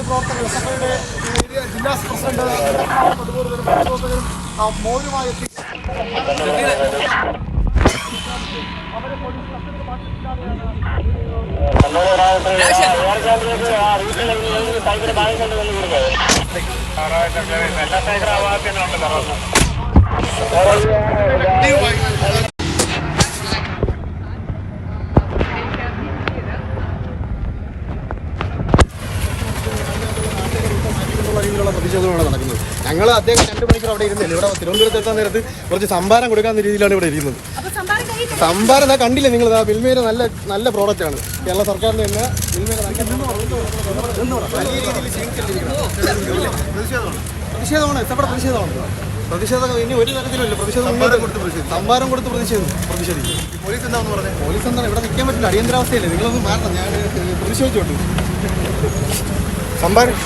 പ്രവർത്തകർ സഭയുടെ ജില്ലാ പ്രസിഡന്റ് അതുപോലെ തന്നെ പ്രവർത്തകരും മൗനമായി എത്തി. എന്നുള്ള രീതിയിലുള്ള പ്രതിഷേധമാണ് നടക്കുന്നത്. ഞങ്ങൾ അദ്ദേഹം രണ്ട് മണിക്കൂർ അവിടെ ഇരുന്നില്ല. ഇവിടെ തിരുവനന്തപുരത്ത് എത്താൻ നേരത്ത് കുറച്ച് സംഭാരം കൊടുക്കാവുന്ന രീതിയിലാണ് ഇവിടെ ഇരിക്കുന്നത്. സംഭാരം ഇതാ കണ്ടില്ലേ നിങ്ങൾ? മിൽമേര നല്ല നല്ല പ്രോഡക്റ്റ് ആണ്. കേരള സർക്കാരിന്റെ തന്നെ മിൽമേര രീതിയിൽ. പ്രതിഷേധമാണ്. പ്രതിഷേധമാണ്. എത്തപ്പെട്ട പ്രതിഷേധമാണ്. പ്രതിഷേധം ഇനി ഒരു തരത്തിലുമില്ല. പ്രതിഷേധം സംഭാരം കൊടുത്ത് പ്രതിഷേധം പ്രതിഷേധിക്കും. പോലീസ് എന്താണെന്ന് പറഞ്ഞത് പോലീസ് എന്താണ് ഇവിടെ നിൽക്കാൻ പറ്റില്ല. അടിയന്തരാവസ്ഥയല്ലേ. നിങ്ങളൊന്നും മാറണം ഞാൻ പ്രതിഷേധിച്ചോട്ടു സംഭാരം